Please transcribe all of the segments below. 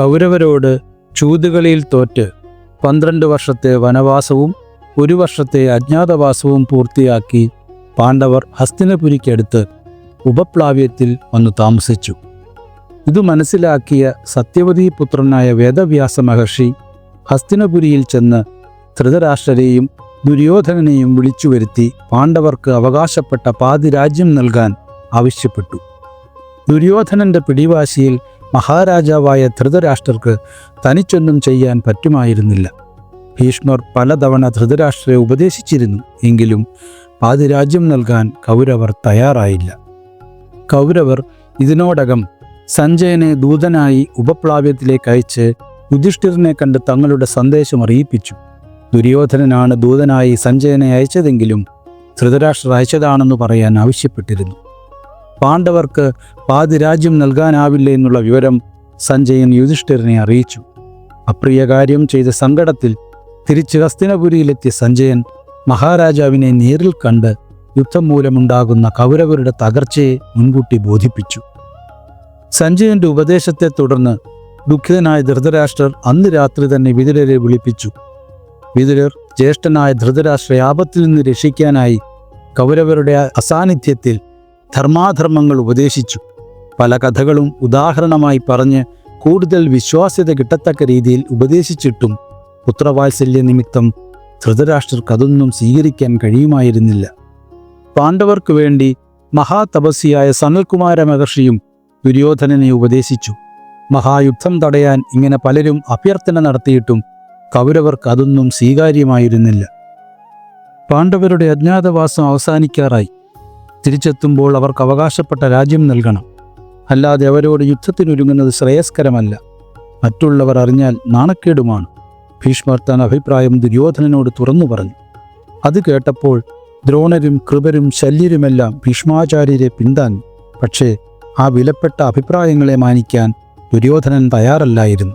കൗരവരോട് ചൂതുകളിയിൽ തോറ്റ് പന്ത്രണ്ട് വർഷത്തെ വനവാസവും ഒരു വർഷത്തെ അജ്ഞാതവാസവും പൂർത്തിയാക്കി പാണ്ഡവർ ഹസ്തിനപുരിക്കടുത്ത് ഉപപ്ലാവ്യത്തിൽ വന്നു താമസിച്ചു. ഇത് മനസ്സിലാക്കിയ സത്യവതി പുത്രനായ വേദവ്യാസ മഹർഷി ഹസ്തിനപുരിയിൽ ചെന്ന് ധൃതരാഷ്ട്രരെയും ദുര്യോധനനെയും വിളിച്ചു വരുത്തി പാണ്ഡവർക്ക് അവകാശപ്പെട്ട പാതിരാജ്യം നൽകാൻ ആവശ്യപ്പെട്ടു. ദുര്യോധനന്റെ പിടിവാശിയിൽ മഹാരാജാവായ ധൃതരാഷ്ട്രർക്ക് തനിച്ചൊന്നും ചെയ്യാൻ പറ്റുമായിരുന്നില്ല. ഭീഷ്മർ പലതവണ ധൃതരാഷ്ട്രയെ ഉപദേശിച്ചിരുന്നു എങ്കിലും പാതി രാജ്യം നൽകാൻ കൗരവർ തയ്യാറായില്ല. കൗരവർ ഇതിനോടകം സഞ്ജയനെ ദൂതനായി ഉപപ്ലാവ്യത്തിലേക്ക് അയച്ച് യുധിഷ്ഠിരനെ കണ്ട് തങ്ങളുടെ സന്ദേശം അറിയിപ്പിച്ചു. ദുര്യോധനനാണ് ദൂതനായി സഞ്ജയനെ അയച്ചതെങ്കിലും ധൃതരാഷ്ട്രർ അയച്ചതാണെന്ന് പറയാൻ ആവശ്യപ്പെട്ടിരുന്നു. പാണ്ഡവർക്ക് പാതി രാജ്യം നൽകാനാവില്ല എന്നുള്ള വിവരം സഞ്ജയൻ യുധിഷ്ഠിരനെ അറിയിച്ചു. അപ്രിയ കാര്യം ചെയ്ത സങ്കടത്തിൽ തിരിച്ച് ഹസ്തിനപുരിയിലെത്തിയ സഞ്ജയൻ മഹാരാജാവിനെ നേരിൽ കണ്ട് യുദ്ധം മൂലമുണ്ടാകുന്ന കൗരവരുടെ തകർച്ചയെ മുൻകൂട്ടി ബോധിപ്പിച്ചു. സഞ്ജയന്റെ ഉപദേശത്തെ തുടർന്ന് ദുഃഖിതനായ ധൃതരാഷ്ട്രർ അന്ന് രാത്രി തന്നെ വിതുരരെ വിളിപ്പിച്ചു. വിതുരർ ജ്യേഷ്ഠനായ ധൃതരാഷ്ട്രയാപത്തിൽ നിന്ന് രക്ഷിക്കാനായി കൗരവരുടെ അസാന്നിധ്യത്തിൽ ധർമാധർമ്മങ്ങൾ ഉപദേശിച്ചു. പല കഥകളും ഉദാഹരണമായി പറഞ്ഞ് കൂടുതൽ വിശ്വാസ്യത കിട്ടത്തക്ക രീതിയിൽ ഉപദേശിച്ചിട്ടും പുത്രവാത്സല്യ നിമിത്തം ധൃതരാഷ്ട്രർക്ക് അതൊന്നും സ്വീകരിക്കാൻ കഴിയുമായിരുന്നില്ല. പാണ്ഡവർക്കു വേണ്ടി മഹാതപസ്യായ സനൽകുമാര മഹർഷിയും ദുര്യോധനനെ ഉപദേശിച്ചു. മഹായുദ്ധം തടയാൻ ഇങ്ങനെ പലരും അഭ്യർത്ഥന നടത്തിയിട്ടും കൗരവർക്ക് അതൊന്നും സ്വീകാര്യമായിരുന്നില്ല. പാണ്ഡവരുടെ അജ്ഞാതവാസം അവസാനിക്കാറായി. തിരിച്ചെത്തുമ്പോൾ അവർക്ക് അവകാശപ്പെട്ട രാജ്യം നൽകണം. അല്ലാതെ അവരോട് യുദ്ധത്തിനൊരുങ്ങുന്നത് ശ്രേയസ്കരമല്ല. മറ്റുള്ളവർ അറിഞ്ഞാൽ നാണക്കേടുമാണ്. ഭീഷ്മർ താൻ അഭിപ്രായം ദുര്യോധനനോട് തുറന്നു പറഞ്ഞു. അത് കേട്ടപ്പോൾ ദ്രോണരും കൃപരും ശല്യരുമെല്ലാം ഭീഷ്മാചാര്യരെ പിന്താങ്ങി പക്ഷേ ആ വിലപ്പെട്ട അഭിപ്രായങ്ങളെ മാനിക്കാൻ ദുര്യോധനൻ തയ്യാറല്ലായിരുന്നു.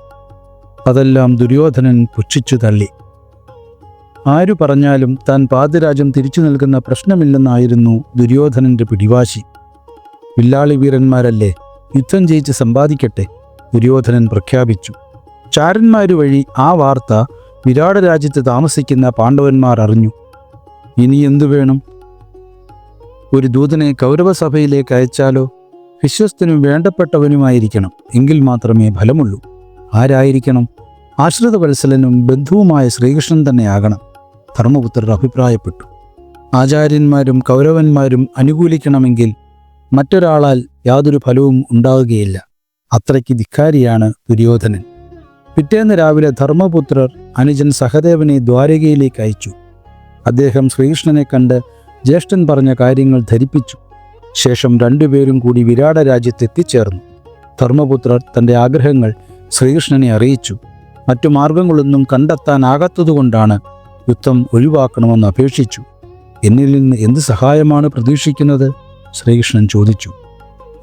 അതെല്ലാം ദുര്യോധനൻ പുച്ഛിച്ചു തള്ളി. ആരു പറഞ്ഞാലും താൻ പാതിരാജ്യം തിരിച്ചു നൽകുന്ന പ്രശ്നമില്ലെന്നായിരുന്നു ദുര്യോധനന്റെ പിടിവാശി. വില്ലാളി വീരന്മാരല്ലേ യുദ്ധം ജയിച്ച് സമ്പാദിക്കട്ടെ ദുര്യോധനൻ പ്രഖ്യാപിച്ചു. ചാരന്മാരു വഴി ആ വാർത്ത വിരാട് രാജ്യത്ത് താമസിക്കുന്ന പാണ്ഡവന്മാർ അറിഞ്ഞു. ഇനി എന്തു വേണം? ഒരു ദൂതനെ കൗരവസഭയിലേക്ക് അയച്ചാലോ? വിശ്വസ്തനും വേണ്ടപ്പെട്ടവനുമായിരിക്കണം എങ്കിൽ മാത്രമേ ഫലമുള്ളൂ. ആരായിരിക്കണം? ആശ്രിതവത്സലനും ബന്ധുവുമായ ശ്രീകൃഷ്ണൻ തന്നെയാകണം. ധർമ്മപുത്രർ അഭിപ്രായപ്പെട്ടു. ആചാര്യന്മാരും കൗരവന്മാരും അനുകൂലിക്കണമെങ്കിൽ മറ്റൊരാളാൽ യാതൊരു ഫലവും ഉണ്ടാവുകയില്ല അത്രയ്ക്ക് ധിക്കാരിയാണ് ദുര്യോധനൻ. പിറ്റേന്ന് രാവിലെ ധർമ്മപുത്രർ അനുജൻ സഹദേവനെ ദ്വാരകയിലേക്ക് അയച്ചു. അദ്ദേഹം ശ്രീകൃഷ്ണനെ കണ്ട് ജ്യേഷ്ഠൻ പറഞ്ഞ കാര്യങ്ങൾ ധരിപ്പിച്ചു. ശേഷം രണ്ടുപേരും കൂടി വിരാട രാജ്യത്തെത്തിച്ചേർന്നു ധർമ്മപുത്രർ തന്റെ ആഗ്രഹങ്ങൾ ശ്രീകൃഷ്ണനെ അറിയിച്ചു. മറ്റു മാർഗങ്ങളൊന്നും കണ്ടെത്താനാകാത്തതുകൊണ്ടാണ് യുദ്ധം ഒഴിവാക്കണമെന്ന് അപേക്ഷിച്ചു. എന്നിൽ നിന്ന് എന്ത് സഹായമാണ് പ്രതീക്ഷിക്കുന്നത്? ശ്രീകൃഷ്ണൻ ചോദിച്ചു.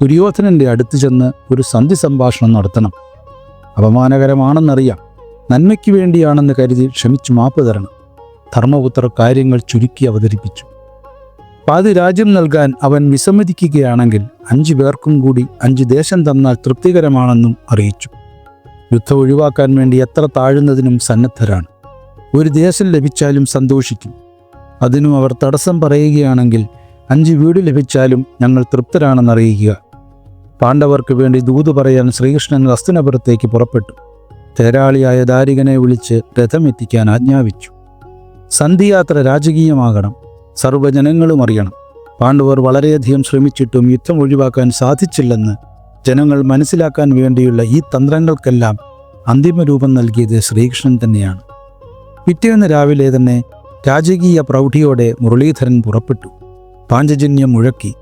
ദുര്യോധനന്റെ അടുത്ത് ചെന്ന് ഒരു സന്ധി സംഭാഷണം നടത്തണം. അപമാനകരമാണെന്നറിയാം. നന്മയ്ക്ക് വേണ്ടിയാണെന്ന് കരുതി ക്ഷമിച്ചു മാപ്പ് തരണം. ധർമ്മപുത്ര കാര്യങ്ങൾ ചുരുക്കി അവതരിപ്പിച്ചു. പാതി രാജ്യം നൽകാൻ അവൻ വിസമ്മതിക്കുകയാണെങ്കിൽ അഞ്ചു പേർക്കും കൂടി അഞ്ച് ദേശം തന്നാൽ തൃപ്തികരമാണെന്നും അറിയിച്ചു. യുദ്ധം ഒഴിവാക്കാൻ വേണ്ടി എത്ര താഴുന്നതിനും സന്നദ്ധരാണ്. ഒരു ദേശം ലഭിച്ചാലും സന്തോഷിക്കും. അതിനും അവർ തടസ്സം പറയുകയാണെങ്കിൽ അഞ്ച് വീട് ലഭിച്ചാലും ഞങ്ങൾ തൃപ്തരാണെന്നറിയിക്കുക പാണ്ഡവർക്ക് വേണ്ടി ദൂത് പറയാൻ ശ്രീകൃഷ്ണൻ ഹസ്തിനപുരത്തേക്ക് പുറപ്പെട്ടു. തേരാളിയായ ദാരികനെ വിളിച്ച് രഥമെത്തിക്കാൻ ആജ്ഞാപിച്ചു. സന്ധിയാത്ര രാജകീയമാകണം. സർവജനങ്ങളും അറിയണം. പാണ്ഡവർ വളരെയധികം ശ്രമിച്ചിട്ടും യുദ്ധം ഒഴിവാക്കാൻ സാധിച്ചില്ലെന്ന് ജനങ്ങൾ മനസ്സിലാക്കാൻ വേണ്ടിയുള്ള ഈ തന്ത്രങ്ങൾക്കെല്ലാം അന്തിമ രൂപം നൽകിയത് ശ്രീകൃഷ്ണൻ തന്നെയാണ്. പിറ്റേന്ന് രാവിലെ തന്നെ രാജകീയ പ്രൗഢിയോടെ മുരളീധരൻ പുറപ്പെട്ടു. പാഞ്ചജന്യം മുഴക്കി.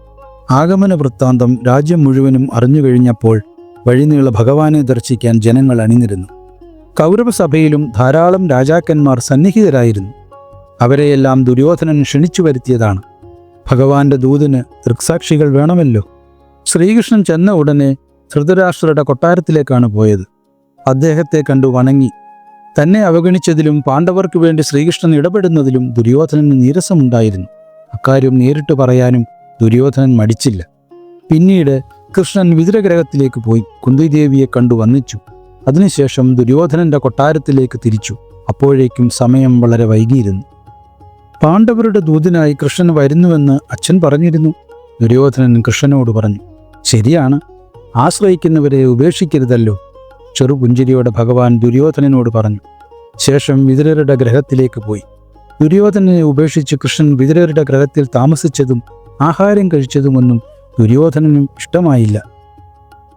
ആഗമന വൃത്താന്തം രാജ്യം മുഴുവനും അറിഞ്ഞു കഴിഞ്ഞപ്പോൾ വഴിനീള ഭഗവാനെ ദർശിക്കാൻ ജനങ്ങൾ അണിനിരുന്നു. കൗരവസഭയിലും ധാരാളം രാജാക്കന്മാർ സന്നിഹിതരായിരുന്നു. അവരെയെല്ലാം ദുര്യോധനൻ ക്ഷണിച്ചു വരുത്തിയതാണ്. ഭഗവാന്റെ ദൂതിന് ദൃക്സാക്ഷികൾ വേണമല്ലോ. ശ്രീകൃഷ്ണൻ ചെന്ന ഉടനെ ധൃതരാഷ്ട്രരുടെ കൊട്ടാരത്തിലേക്കാണ് പോയത്. അദ്ദേഹത്തെ കണ്ടു വണങ്ങി. തന്നെ അവഗണിച്ചതിലും പാണ്ഡവർക്ക് വേണ്ടി ശ്രീകൃഷ്ണൻ ഇടപെടുന്നതിലും ദുര്യോധനന് നീരസമുണ്ടായിരുന്നു. അക്കാര്യം നേരിട്ട് പറയാനും ദുര്യോധനൻ മടിച്ചില്ല. പിന്നീട് കൃഷ്ണൻ വിതുരഗ്രഹത്തിലേക്ക് പോയി കുന്തിദേവിയെ കണ്ടു വന്നിച്ചു. അതിനുശേഷം ദുര്യോധനന്റെ കൊട്ടാരത്തിലേക്ക് തിരിച്ചു. അപ്പോഴേക്കും സമയം വളരെ വൈകിയിരുന്നു. പാണ്ഡവരുടെ ദൂതനായി കൃഷ്ണൻ വരുന്നുവെന്ന് അച്ഛൻ പറഞ്ഞിരുന്നു. ദുര്യോധനൻ കൃഷ്ണനോട് പറഞ്ഞു ശരിയാണ്. ആശ്രയിക്കുന്നവരെ ഉപേക്ഷിക്കരുതല്ലോ. ചെറുപുഞ്ചിരിയോടെ ഭഗവാൻ ദുര്യോധനനോട് പറഞ്ഞു ശേഷം വിതുരരുടെ ഗ്രഹത്തിലേക്ക് പോയി. ദുര്യോധനനെ ഉപേക്ഷിച്ച് കൃഷ്ണൻ വിതുരരുടെ ഗ്രഹത്തിൽ താമസിച്ചതും ആഹാരം കഴിച്ചതുമൊന്നും ദുര്യോധനനും ഇഷ്ടമായില്ല.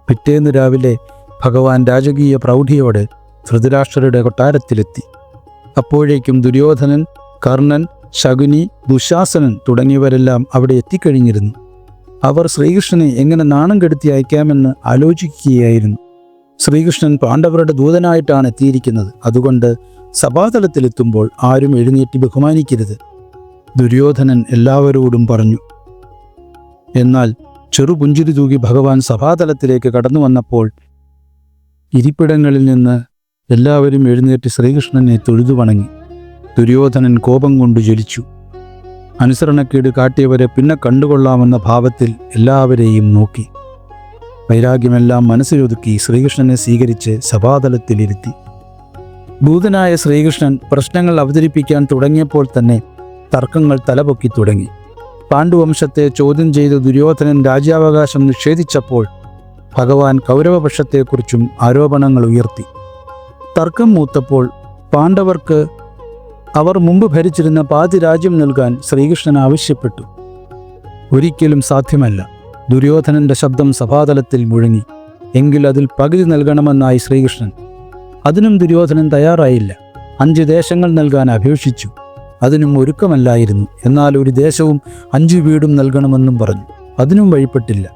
പിറ്റേന്ന് രാവിലെ ഭഗവാൻ രാജകീയ പ്രൗഢിയോടെ ധൃതരാഷ്ട്രരുടെ കൊട്ടാരത്തിലെത്തി. അപ്പോഴേക്കും ദുര്യോധനൻ കർണൻ ശകുനി ദുശാസനൻ തുടങ്ങിയവരെല്ലാം അവിടെ എത്തിക്കഴിഞ്ഞിരുന്നു. അവർ ശ്രീകൃഷ്ണനെ എങ്ങനെ നാണം കെടുത്തി അയക്കാമെന്ന് ആലോചിക്കുകയായിരുന്നു. ശ്രീകൃഷ്ണൻ പാണ്ഡവരുടെ ദൂതനായിട്ടാണ് എത്തിയിരിക്കുന്നത്. അതുകൊണ്ട് സഭാതലത്തിലെത്തുമ്പോൾ ആരും എഴുന്നേറ്റ് ബഹുമാനിക്കരുത്. ദുര്യോധനൻ എല്ലാവരോടും പറഞ്ഞു എന്നാൽ ചെറുപുഞ്ചിരി തൂകി ഭഗവാൻ സഭാതലത്തിലേക്ക് കടന്നു വന്നപ്പോൾ ഇരിപ്പിടങ്ങളിൽ നിന്ന് എല്ലാവരും എഴുന്നേറ്റ് ശ്രീകൃഷ്ണനെ തൊഴുതു വണങ്ങി ദുര്യോധനൻ കോപം കൊണ്ട് ജ്വലിച്ചു. അനുസരണക്കേട് കാട്ടിയവരെ പിന്നെ കണ്ടുകൊള്ളാമെന്ന ഭാവത്തിൽ എല്ലാവരെയും നോക്കി. വൈരാഗ്യമെല്ലാം മനസ്സിലൊതുക്കി ശ്രീകൃഷ്ണനെ സ്വീകരിച്ച് സഭാതലത്തിലിരുത്തി. ഭൂതനായ ശ്രീകൃഷ്ണൻ പ്രശ്നങ്ങൾ അവതരിപ്പിക്കാൻ തുടങ്ങിയപ്പോൾ തന്നെ തർക്കങ്ങൾ തലപൊക്കി തുടങ്ങി. പാണ്ഡുവംശത്തെ ചോദ്യം ചെയ്ത് ദുര്യോധനൻ രാജ്യാവകാശം നിഷേധിച്ചപ്പോൾ ഭഗവാൻ കൗരവപക്ഷത്തെക്കുറിച്ചും ആരോപണങ്ങൾ ഉയർത്തി. തർക്കം മൂത്തപ്പോൾ പാണ്ഡവർക്ക് അവർ മുമ്പ് ഭരിച്ചിരുന്ന പാതിരാജ്യം നൽകാൻ ശ്രീകൃഷ്ണൻ ആവശ്യപ്പെട്ടു. ഒരിക്കലും സാധ്യമല്ല. ദുര്യോധനന്റെ ശബ്ദം സഭാതലത്തിൽ മുഴങ്ങി. എങ്കിൽ അതിൽ പകുതി നൽകണമെന്നായി ശ്രീകൃഷ്ണൻ. അതിനും ദുര്യോധനൻ തയ്യാറായില്ല. അഞ്ച് ദേശങ്ങൾ നൽകാൻ അപേക്ഷിച്ചു. അതിനും ഒരുക്കമല്ലായിരുന്നു. എന്നാൽ ഒരു ദേശവും അഞ്ച് വീടും നൽകണമെന്നും പറഞ്ഞു. അതിനും വഴിപ്പെട്ടില്ല.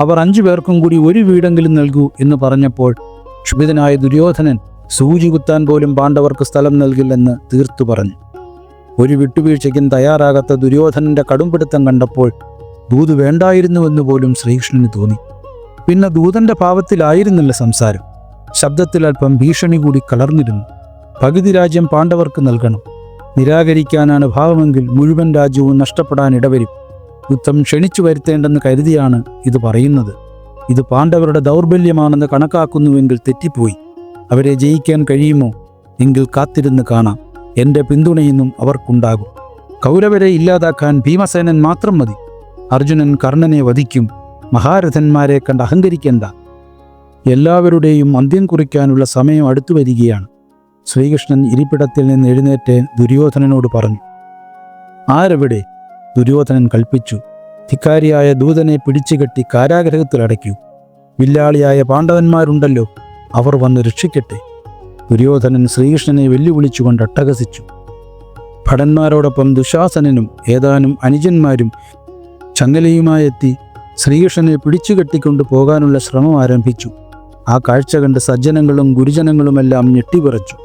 അവർ അഞ്ചു പേർക്കും കൂടി ഒരു വീടെങ്കിലും നൽകൂ എന്ന് പറഞ്ഞപ്പോൾ ക്ഷുഭിതനായ ദുര്യോധനൻ സൂചി കുത്താൻ പോലും പാണ്ഡവർക്ക് സ്ഥലം നൽകില്ലെന്ന് തീർത്തു പറഞ്ഞു. ഒരു വിട്ടുവീഴ്ചയ്ക്കും തയ്യാറാകാത്ത ദുര്യോധനന്റെ കടുംപിടുത്തം കണ്ടപ്പോൾ ദൂത് വേണ്ടായിരുന്നുവെന്ന് പോലും ശ്രീകൃഷ്ണന് തോന്നി. പിന്നെ ദൂതന്റെ ഭാവത്തിലായിരുന്നില്ല സംസാരം. ശബ്ദത്തിൽ അല്പം ഭീഷണി കൂടി കലർന്നിരുന്നു. പകുതി രാജ്യം പാണ്ഡവർക്ക് നൽകണം. നിരാകരിക്കാനാണ് ഭാവമെങ്കിൽ മുഴുവൻ രാജ്യവും നഷ്ടപ്പെടാൻ ഇടവരും. യുദ്ധം ക്ഷണിച്ചു വരുത്തേണ്ടെന്ന് കരുതിയാണ് ഇത് പറയുന്നത്. ഇത് പാണ്ഡവരുടെ ദൗർബല്യമാണെന്ന് കണക്കാക്കുന്നുവെങ്കിൽ തെറ്റിപ്പോയി. അവരെ ജയിക്കാൻ കഴിയുമോ? എങ്കിൽ കാത്തിരുന്ന് കാണാം. എന്റെ പിന്തുണയെന്നും അവർക്കുണ്ടാകും. കൗരവരെ ഇല്ലാതാക്കാൻ ഭീമസേനൻ മാത്രം മതി. അർജുനൻ കർണനെ വധിക്കും. മഹാരഥന്മാരെ കണ്ട് അഹങ്കരിക്കേണ്ട. എല്ലാവരുടെയും അന്ത്യം കുറിക്കാനുള്ള സമയം അടുത്തു വരികയാണ്. ശ്രീകൃഷ്ണൻ ഇരിപ്പിടത്തിൽ നിന്ന് എഴുന്നേറ്റ് ദുര്യോധനനോട് പറഞ്ഞു ആരെവിടെ? ദുര്യോധനൻ കൽപ്പിച്ചു ധിക്കാരിയായ ദൂതനെ പിടിച്ചുകെട്ടി കാരാഗ്രഹത്തിൽ അടയ്ക്കൂ. വില്ലാളിയായ പാണ്ഡവന്മാരുണ്ടല്ലോ അവർ വന്ന് രക്ഷിക്കട്ടെ. ദുര്യോധനൻ ശ്രീകൃഷ്ണനെ വെല്ലുവിളിച്ചുകൊണ്ട് അട്ടഹസിച്ചു. ഭടന്മാരോടൊപ്പം ദുശാസനനും ഏതാനും അനുജന്മാരും ചങ്ങലയുമായെത്തി ശ്രീകൃഷ്ണനെ പിടിച്ചുകെട്ടിക്കൊണ്ടു പോകാനുള്ള ശ്രമം ആരംഭിച്ചു. ആ കാഴ്ച കണ്ട് സജ്ജനങ്ങളും ഗുരുജനങ്ങളുമെല്ലാം ഞെട്ടിവിറച്ചു.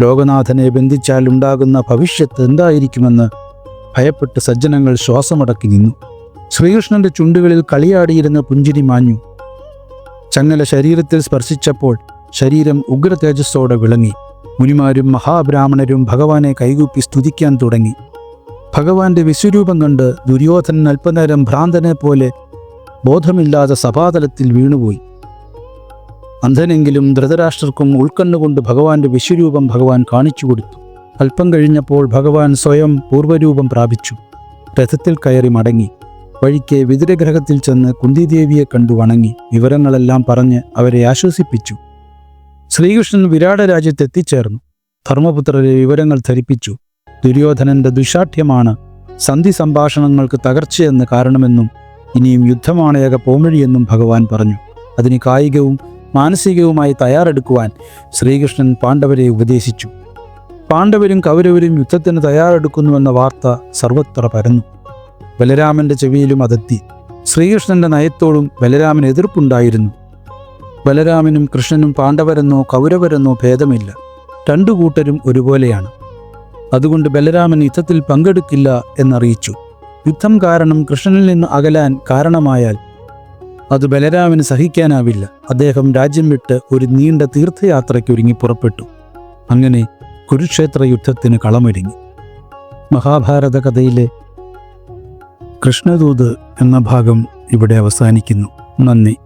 ലോകനാഥനെ ബന്ധിച്ചാൽ ഉണ്ടാകുന്ന ഭവിഷ്യത്ത് എന്തായിരിക്കുമെന്ന് ഭയപ്പെട്ട് സജ്ജനങ്ങൾ ശ്വാസമടക്കി നിന്നു. ശ്രീകൃഷ്ണന്റെ ചുണ്ടുകളിൽ കളിയാടിയിരുന്ന പുഞ്ചിരി മാഞ്ഞു. ചങ്ങല ശരീരത്തിൽ സ്പർശിച്ചപ്പോൾ ശരീരം ഉഗ്ര തേജസ്സോടെ വിളങ്ങി. മുനിമാരും മഹാബ്രാഹ്മണരും ഭഗവാനെ കൈകൂപ്പി സ്തുതിക്കാൻ തുടങ്ങി. ഭഗവാന്റെ വിശ്വരൂപം കണ്ട് ദുര്യോധനൻ അല്പനേരം ഭ്രാന്തനെ പോലെ ബോധമില്ലാതെ സഭാതലത്തിൽ വീണുപോയി. അന്ധനെങ്കിലും ധൃതരാഷ്ട്രർക്കും ഉൾക്കണ്ണുകൊണ്ട് ഭഗവാന്റെ വിശ്വരൂപം ഭഗവാൻ കാണിച്ചു കൊടുത്തു. അല്പം കഴിഞ്ഞപ്പോൾ ഭഗവാൻ സ്വയം പൂർവരൂപം പ്രാപിച്ചു. രഥത്തിൽ കയറി മടങ്ങി. വഴിക്ക് വിതുരഗ്രഹത്തിൽ ചെന്ന് കുന്തിദേവിയെ കണ്ടു വണങ്ങി. വിവരങ്ങളെല്ലാം പറഞ്ഞ് അവരെ ആശ്വസിപ്പിച്ചു. ശ്രീകൃഷ്ണൻ വിരാട രാജ്യത്തെത്തിച്ചേർന്നു. ധർമ്മപുത്രരെ വിവരങ്ങൾ ധരിപ്പിച്ചു. ദുര്യോധനന്റെ ദുശാഠ്യമാണ്. സന്ധി സംഭാഷണങ്ങൾക്ക് തകർച്ചയെന്ന് കാരണമെന്നും ഇനിയും യുദ്ധമാണ് ഏക പോംവഴിയെന്നും ഭഗവാൻ പറഞ്ഞു. അതിന് കായികവും മാനസികവുമായി തയ്യാറെടുക്കുവാൻ ശ്രീകൃഷ്ണൻ പാണ്ഡവരെ ഉപദേശിച്ചു. പാണ്ഡവരും കൗരവരും യുദ്ധത്തിന് തയ്യാറെടുക്കുന്നുവെന്ന വാർത്ത സർവത്ര പരന്നു. ബലരാമന്റെ ചെവിയിലും അതെത്തി. ശ്രീകൃഷ്ണന്റെ നയത്തോടും ബലരാമന് എതിർപ്പുണ്ടായിരുന്നു. ബലരാമനും കൃഷ്ണനും പാണ്ഡവരെന്നോ കൗരവരെന്നോ ഭേദമില്ല. രണ്ടു കൂട്ടരും ഒരുപോലെയാണ്. അതുകൊണ്ട് ബലരാമൻ യുദ്ധത്തിൽ പങ്കെടുക്കില്ല എന്നറിയിച്ചു. യുദ്ധം കാരണം കൃഷ്ണനിൽ നിന്ന് അകലാൻ കാരണമായാൽ അത് ബലരാമന് സഹിക്കാനാവില്ല. അദ്ദേഹം രാജ്യം വിട്ട് ഒരു നീണ്ട തീർത്ഥയാത്രയ്ക്ക് ഒരുങ്ങി പുറപ്പെട്ടു. അങ്ങനെ കുരുക്ഷേത്ര യുദ്ധത്തിന് കളമൊരുങ്ങി. മഹാഭാരത കഥയിലെ കൃഷ്ണദൂത് എന്ന ഭാഗം ഇവിടെ അവസാനിക്കുന്നു. നന്ദി.